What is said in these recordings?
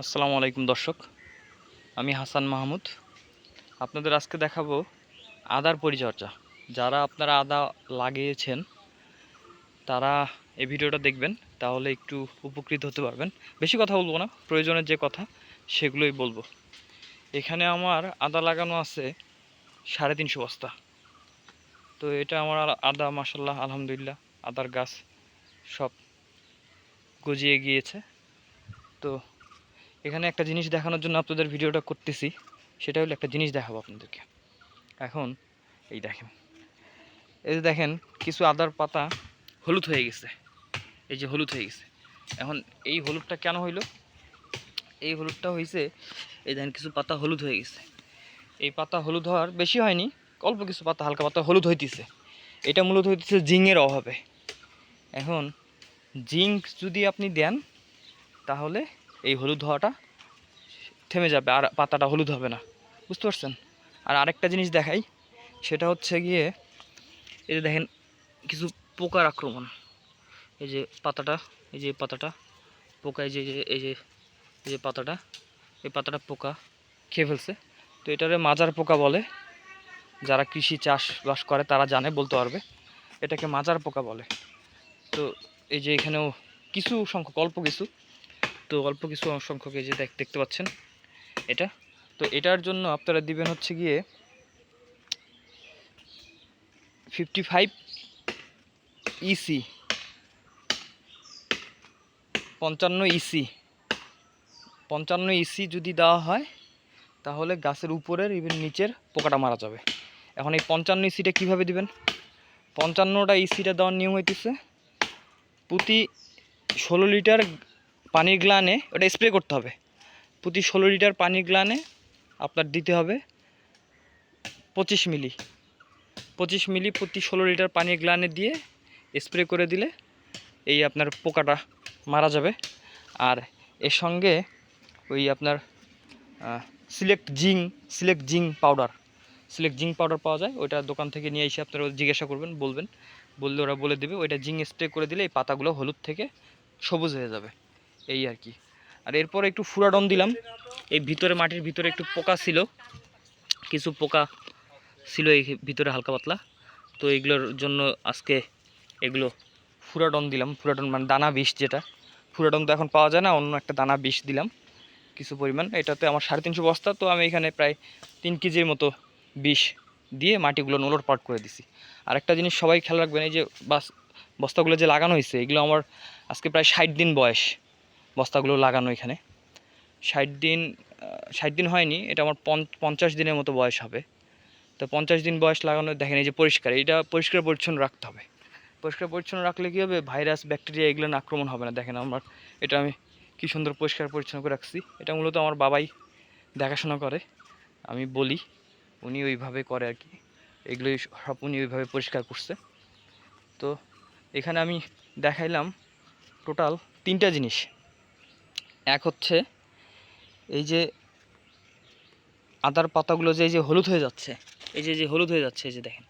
আসসালামু আলাইকুম দর্শক, আমি হাসান মাহমুদ। আপনাদের আজকে দেখাবো আদার পরিচর্যা। যারা আপনারা আদা লাগিয়েছেন, তারা এই ভিডিওটা দেখবেন, তাহলে একটু উপকৃত হতে পারবেন। বেশি কথা বলব না, প্রয়োজনের যে কথা, সেগুলোই বলব। এখানে আমার আদা লাগানো আছে সাড়ে তিনশো বস্তা। তো এটা আমার আদা মাসাল্লাহ আলহামদুলিল্লাহ, আদার গাছ সব গজিয়ে গিয়েছে। তো এখানে একটা জিনিস দেখানোর জন্য আপনাদের ভিডিওটা করতেছি। সেটা হলো একটা জিনিস দেখাবো আপনাদেরকে। এখন, এই দেখেন। এই যে দেখেন, কিছু আদার পাতা হলুদ হয়ে গেছে। এই যে হলুদ হয়ে গেছে। এখন এই হলুদটা কেন হইল? এই হলুদটা হয়েছে এই দেখেন কিছু পাতা হলুদ হয়ে গেছে। এই পাতা হলুদ হওয়ার বেশি হয়নি, অল্প কিছু পাতা, হালকা পাতা হলুদ হইতেছে। এটা মূলত হইতেছে জিংয়ের অভাবে। এখন জিঙ্ক যদি আপনি দেন, তাহলে এই হলুদ হওয়াটা থেমে যাবে আর পাতাটা হলুদ হবে না। বুঝতে পারছেন? আর আরেকটা জিনিস দেখাই, সেটা হচ্ছে গিয়ে এই যে দেখেন কিছু পোকার আক্রমণ। এই যে পাতাটা, এই যে পাতাটা পোকা এই যে, এই যে- এই যে পাতাটা, এই পাতাটা পোকা খেয়ে ফেলছে। তো এটারে মাজার পোকা বলে। যারা কৃষি চাষবাস করে তারা জানে, বলতে পারবে। এটাকে মাজার পোকা বলে। তো এই যে এখানেও কিছু সংখ্যক, অল্প কিছু তো অল্প কিছু সংখ্যক এই যে দেখতে পাচ্ছেন এটা। তো এটার জন্য আপনারা দিবেন হচ্ছে গিয়ে ফিফটি ফাইভ ইসি পঞ্চান্ন ইসি পঞ্চান্ন ইসি যদি দেওয়া হয়, তাহলে গাছের উপরের ইভেন নিচের পোকাটা মারা যাবে। এখন এই পঞ্চান্ন ইসিটা কীভাবে দিবেন? পঞ্চান্নটা ইসিটা দেওয়ার নিয়ম হইতেছে, প্রতি ষোলো লিটার পানির গ্লানে ওটা স্প্রে করতে হবে। প্রতি ষোলো লিটার পানির গ্লানে আপনার দিতে হবে পঁচিশ মিলি। পঁচিশ মিলি প্রতি ষোলো লিটার পানির গ্লানে দিয়ে স্প্রে করে দিলে এই আপনার পোকাটা মারা যাবে। আর এর সঙ্গে ওই আপনার সিলেক্ট জিং সিলেক্ট জিং পাউডার সিলেক্ট জিং পাউডার পাওয়া যায়, ওইটা দোকান থেকে নিয়ে এসে আপনারা জিজ্ঞাসা করবেন, বলবেন। বললে ওরা বলে দেবে, ওইটা জিং স্প্রে করে দিলে এই পাতাগুলো হলুদ থেকে সবুজ হয়ে যাবে। এই আর কি। আর এরপর একটু ফুরাডন দিলাম। এই ভিতরে মাটির ভিতরে একটু পোকা ছিল। কিছু পোকা ছিল এই ভিতরে হালকা পাতলা। তো এগুলোর জন্য আজকে এগুলো ফুরাডন দিলাম। ফুরাডন মানে দানা বিষ যেটা। ফুরাডন তো এখন পাওয়া যায় না, অন্য একটা দানা বিষ দিলাম কিছু পরিমাণ। এটাতে আমার সাড়ে তিনশো বস্তা, তো আমি এখানে প্রায় তিন কেজির মতো বিষ দিয়ে মাটিগুলো নোলট পাট করে দিছি। আর একটা জিনিস সবাই খেয়াল রাখবেন, এই যে বাস বস্তাগুলো যে লাগানো হয়েছে, এগুলো আমার আজকে প্রায় ষাট দিন বয়স। বস্তাগুলো লাগানো এখানে। ষাট দিন ষাট দিন হয়নি, এটা আমার পঞ্চ- পঞ্চাশ দিনের মতো বয়স হবে। তো পঞ্চাশ দিন বয়স লাগানো, দেখেন এই যে পরিষ্কার, এটা পরিষ্কার পরিচ্ছন্ন রাখতে হবে। পরিষ্কার পরিচ্ছন্ন রাখলে কী হবে? ভাইরাস, ব্যাকটেরিয়া এগুলো আক্রমণ হবে না। দেখেন আমার, এটা আমি কি সুন্দর পরিষ্কার পরিচ্ছন্ন করে রাখছি। এটা মূলত আমার বাবাই দেখাশোনা করে, আমি বলি, উনি ওইভাবে করে আর কি। এগুলোই সব উনি ওইভাবে পরিষ্কার করছে। তো এখানে আমি দেখাইলাম টোটাল তিনটা জিনিস। এক হচ্ছে এই যে আদার পাতাগুলো যে এই যে হলুদ হয়ে যাচ্ছে, এই যে যে হলুদ হয়ে যাচ্ছে, এই যে দেখেন।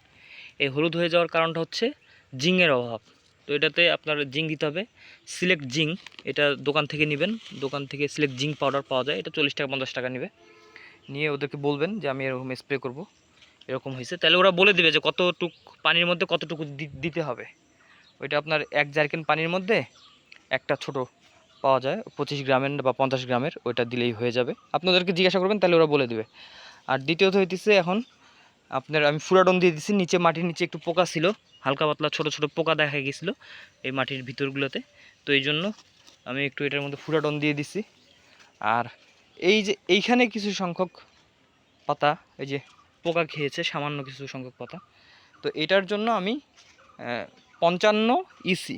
এই হলুদ হয়ে যাওয়ার কারণটা হচ্ছে জিংয়ের অভাব। তো এটাতে আপনার জিং দিতে হবে। সিলেক্ট জিং, এটা দোকান থেকে নেবেন। দোকান থেকে সিলেক্ট জিং পাউডার পাওয়া যায়। এটা চল্লিশ টাকা, পঞ্চাশ টাকা নেবে। নিয়ে ওদেরকে বলবেন যে, আমি এরকম স্প্রে করব। এরকম হয়েছে। তাহলে ওরা বলে দেবে যে, কতটুক পানির মধ্যে কতটুকু দিতে হবে? ওইটা আপনার এক জারকেন পানির মধ্যে, একটা ছোট পাওয়া যায়, পঁচিশ গ্রামের বা পঞ্চাশ গ্রামের, ওইটা দিলেই হয়ে যাবে। আপনাদেরকে জিজ্ঞাসা করবেন, তাহলে ওরা বলে দেবে। আর দ্বিতীয়ত হইতেছে এখন, আপনার আমি ফুরাডন দিয়ে দিচ্ছি নিচে মাটির নিচে একটু পোকা ছিল, হালকা পাতলা ছোট ছোট পোকা দেখা গেছিল এই মাটির ভিতরগুলোতে। তো এই জন্য আমি একটু এটার মধ্যে ফুরাডন দিয়ে দিছি। আর এই যে এইখানে কিছু সংখ্যক পাতা, এই যে পোকা খেয়েছে, সামান্য কিছু সংখ্যক পাতা। তো এটার জন্য আমি পঞ্চান্ন ইসি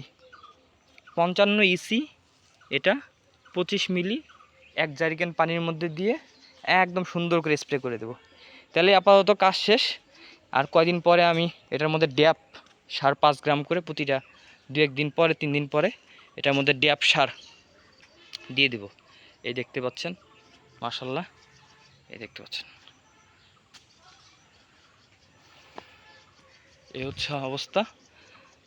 পঞ্চান্ন ইসি এটা পঁচিশ মিলি এক জারিকেন পানির মধ্যে দিয়ে একদম সুন্দর করে স্প্রে করে দেবো। তাহলে আপাতত কাজ শেষ। আর কয়দিন পরে আমি এটার মধ্যে ড্যাপ সার পাঁচ গ্রাম করে প্রতিটা দু একদিন পরে, তিন দিন পরে এটার মধ্যে ড্যাপ সার দিয়ে দেব। এই দেখতে পাচ্ছেন, মাশাল্লাহ, এই দেখতে পাচ্ছেন। এই হচ্ছে অবস্থা।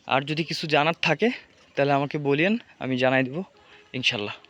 আর যদি কিছু জানার থাকে, তাহলে আমাকে বলিয়েন, আমি জানাই দেবো। ইনশাল্লাহ।